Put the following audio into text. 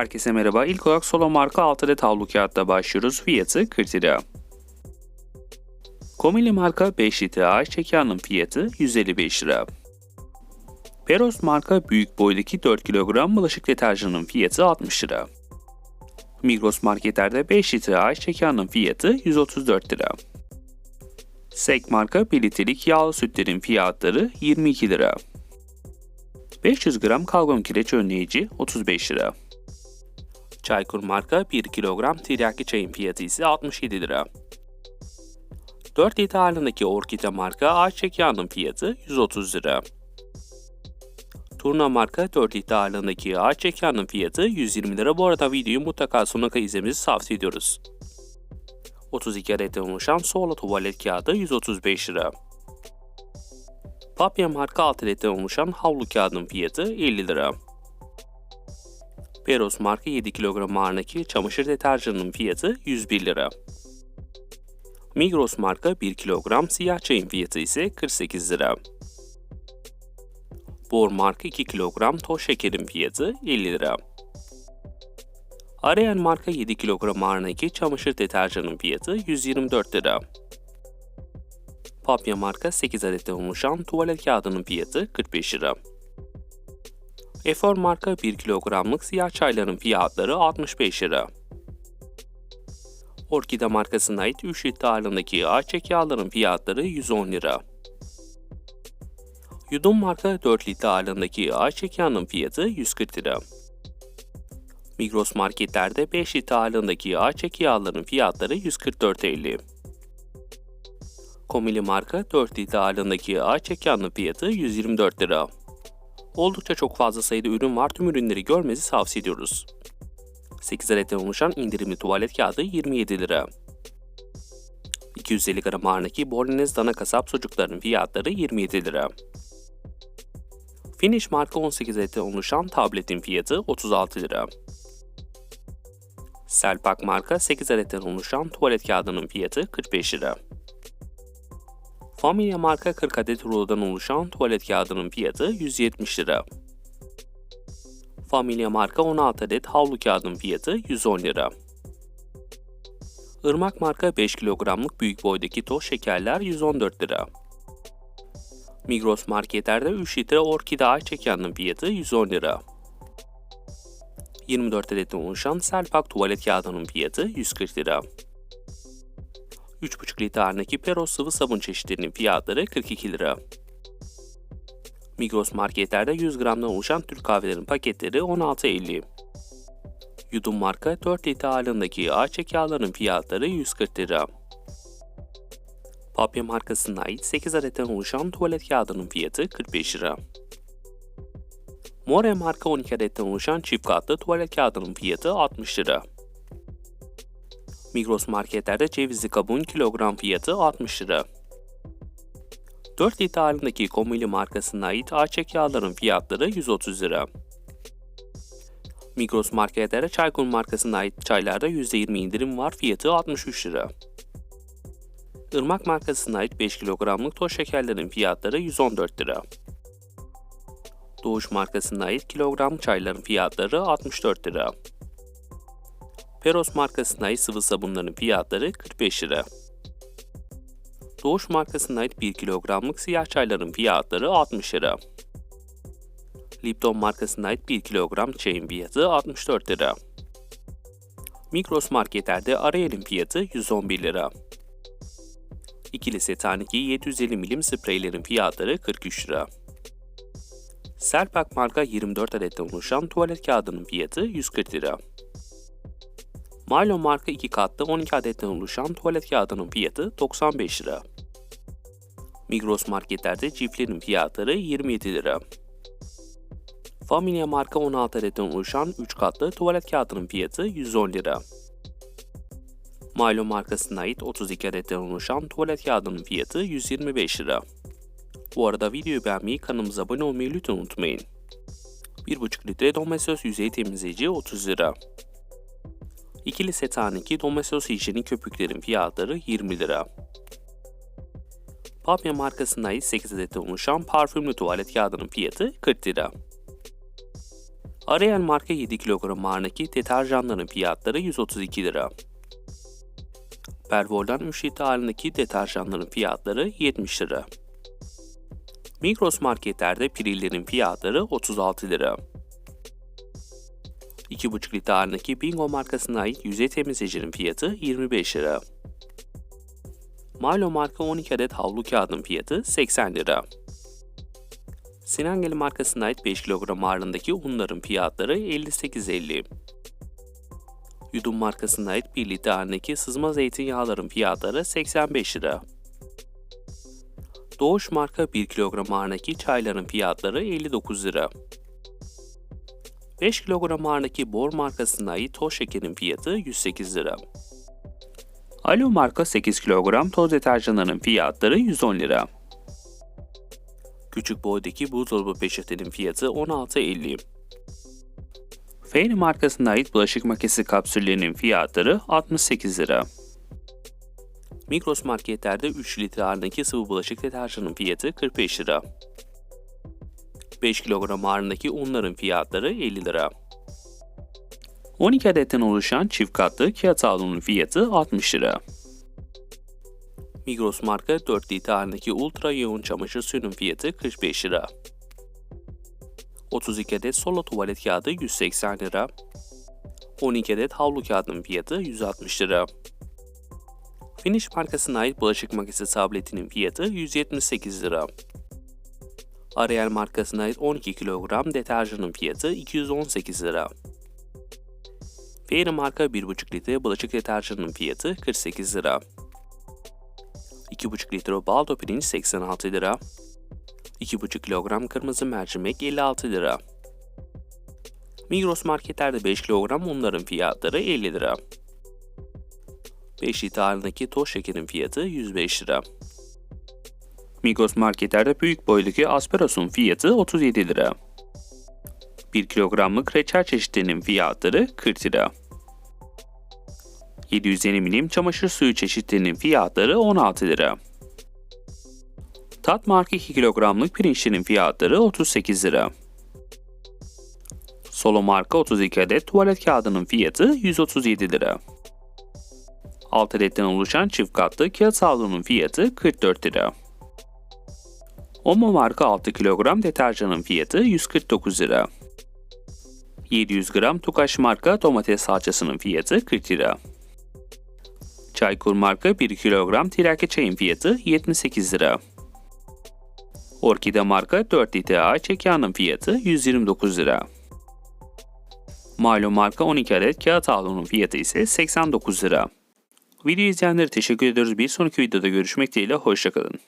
Herkese merhaba. İlk olarak Solo marka 6 adet havlu kağıtta başlıyoruz. Fiyatı 40 lira. Komili marka 5 litre ayçiçek yağının fiyatı 155 lira. Peros marka büyük boydaki 4 kilogram bulaşık deterjanının fiyatı 60 lira. Migros marketlerde 5 litre ayçiçek yağının fiyatı 134 lira. Sek marka 1 litrelik yağlı sütlerin fiyatları 22 lira. 500 gram karbon kireç önleyici 35 lira. Çaykur marka 1 kilogram tiryaki çayın fiyatı ise 67 lira. 4 litre halindeki Orkide marka ayçiçek yağının fiyatı 130 lira. Turna marka 4 litre halindeki ayçiçek yağının fiyatı 120 lira. Bu arada videoyu mutlaka sonuna kadar izlemenizi tavsiye ediyoruz. 32 adetten oluşan Solo tuvalet kağıdı 135 lira. Papya marka 6 adetten oluşan havlu kağıdının fiyatı 50 lira. Peros marka 7 kilogram ağırlığındaki çamaşır deterjanının fiyatı 101 lira. Migros marka 1 kilogram siyah çayın fiyatı ise 48 lira. Bor marka 2 kilogram toz şekerin fiyatı 50 lira. Arayan marka 7 kilogram ağırlığındaki çamaşır deterjanının fiyatı 124 lira. Papya marka 8 adetten oluşan tuvalet kağıdının fiyatı 45 lira. Efor marka 1 kilogramlık siyah çayların fiyatları 65 lira. Orkide markasına ait 3 litre ağırlığındaki ayçiçek yağların fiyatları 110 lira. Yudum marka 4 litre ağırlığındaki ayçiçek yağının fiyatı 140 lira. Migros marketlerde 5 litre ağırlığındaki ayçiçek yağların fiyatları 144.50. Komili marka 4 litre ağırlığındaki ayçiçek yağının fiyatı 124 lira. Oldukça çok fazla sayıda ürün var. Tüm ürünleri görmenizi tavsiye ediyoruz. 8 adetten oluşan indirimli tuvalet kağıdı 27 lira. 250 gram ağırlığındaki Bolognese dana kasap sucuklarının fiyatları 27 lira. Finish marka 18 adetten oluşan tabletin fiyatı 36 lira. Selpak marka 8 adetten oluşan tuvalet kağıdının fiyatı 45 lira. Familia marka 40 adet rulodan oluşan tuvalet kağıdının fiyatı 170 lira. Familia marka 16 adet havlu kağıdının fiyatı 110 lira. Irmak marka 5 kilogramlık büyük boydaki toz şekerler 114 lira. Migros marketlerde 3 litre orkide ayçiçek yağının fiyatı 110 lira. 24 adetten oluşan Selpak tuvalet kağıdının fiyatı 140 lira. 3,5 litre ağırlığındaki Peros sıvı sabun çeşitlerinin fiyatları 42 lira. Migros marketlerde 100 gramdan oluşan Türk kahvelerin paketleri 16.50. Yudum marka 4 litre ağırlığındaki ayçiçek yağlarının fiyatları 140 lira. Papya markasına ait 8 adetten oluşan tuvalet kağıdının fiyatı 45 lira. More marka 12 adetten oluşan çift katlı tuvalet kağıdının fiyatı 60 lira. Migros marketlerde cevizli kabuğun kilogram fiyatı 60 lira. 4 litre halindeki Komili markasına ait ayçiçek yağların fiyatları 130 lira. Migros marketlerde Çaykur markasına ait çaylarda %20 indirim var fiyatı 63 lira. Irmak markasına ait 5 kilogramlık toz şekerlerin fiyatları 114 lira. Doğuş markasına ait kilogram çayların fiyatları 64 lira. Peros markasına ait sıvı sabunların fiyatları 45 lira. Doğuş markasına ait 1 kilogramlık siyah çayların fiyatları 60 lira. Lipton markasına ait 1 kilogram çayın fiyatı 64 lira. Migros marketlerde Ariel'in fiyatı 111 lira. İkili setaniki 750 milim spreylerin fiyatları 43 lira. Selpak marka 24 adetten oluşan tuvalet kağıdının fiyatı 140 lira. Milo marka 2 katlı 12 adetten oluşan tuvalet kağıdının fiyatı 95 lira. Migros marketlerde ciflerin fiyatları 27 lira. Familia marka 16 adetten oluşan 3 katlı tuvalet kağıdının fiyatı 110 lira. Milo markasına ait 32 adetten oluşan tuvalet kağıdının fiyatı 125 lira. Bu arada videoyu beğenmeyi, kanalımıza abone olmayı lütfen unutmayın. 1,5 litre Domestos yüzey temizleyici 30 lira. İkili setaniki Domestos hijyenik köpüklerin fiyatları 20 lira. Papya markasına ait 8 adet oluşan parfümlü tuvalet kağıdının fiyatı 40 lira. Ariel marka 7 kilogram ağırlığındaki deterjanların fiyatları 132 lira. Pervol'dan 3 litre ağırlığındaki deterjanların fiyatları 70 lira. Migros marketlerde pirillerin fiyatları 36 lira. 2,5 litre ağırlığındaki Bingo markasına ait yüzey temizleyicinin fiyatı 25 lira. Milo marka 12 adet havlu kağıdının fiyatı 80 lira. Sinangeli markasına ait 5 kilogram ağırlığındaki unların fiyatları 58.50. Yudum markasına ait 1 litre ağırlığındaki sızma zeytinyağların fiyatları 85 lira. Doğuş marka 1 kilogram ağırlığındaki çayların fiyatları 59 lira. 5 kilogram ağırlığındaki Bor markasına ait toz şekerin fiyatı 108 lira. Alo marka 8 kilogram toz deterjanların fiyatları 110 lira. Küçük boydaki buzdolabı peçetenin fiyatı 16.50. Feyn markasına ait bulaşık makinesi kapsüllerinin fiyatları 68 lira. Migros marketlerde 3 litre ağırlığındaki sıvı bulaşık deterjanın fiyatı 45 lira. 5 kilogram ağırlığındaki unların fiyatları 50 lira. 12 adetten oluşan çift katlı kağıt fiyatı 60 lira. Migros marka 4 litre ağırlığındaki ultra yoğun çamaşır suyunun fiyatı 45 lira. 32 adet solo tuvalet kağıdı 180 lira. 12 adet havlu kağıdının fiyatı 160 lira. Finish markasına ait bulaşık makinesi tabletinin fiyatı 178 lira. Ariel markasına ait 12 kilogram deterjanın fiyatı 218 lira. Fairy marka 1,5 litre bulaşık deterjanının fiyatı 48 lira. 2,5 litre baldo pirinç 86 lira. 2,5 kilogram kırmızı mercimek 56 lira. Migros marketlerde 5 kilogram unların fiyatları 50 lira. 5 litre ağırlığındaki toz şekerin fiyatı 105 lira. Migros marketlerde büyük boydaki Asperos'un fiyatı 37 lira. 1 kilogramlık reçel çeşitlerinin fiyatları 40 lira. 750 milim çamaşır suyu çeşitlerinin fiyatları 16 lira. Tat marka 2 kilogramlık pirinçlerin fiyatları 38 lira. Solo marka 32 adet tuvalet kağıdının fiyatı 137 lira. 6 adetten oluşan çift katlı kağıt havlunun fiyatı 44 lira. Omo marka 6 kilogram deterjanın fiyatı 149 lira. 700 gram Tukaş marka domates salçasının fiyatı 40 lira. Çaykur marka 1 kilogram tirake çayın fiyatı 78 lira. Orkide marka 4 litre ayçiçek yağının fiyatı 129 lira. Malum marka 12 adet kağıt havlunun fiyatı ise 89 lira. Video izleyenlere teşekkür ediyoruz. Bir sonraki videoda görüşmek dileğiyle hoşçakalın.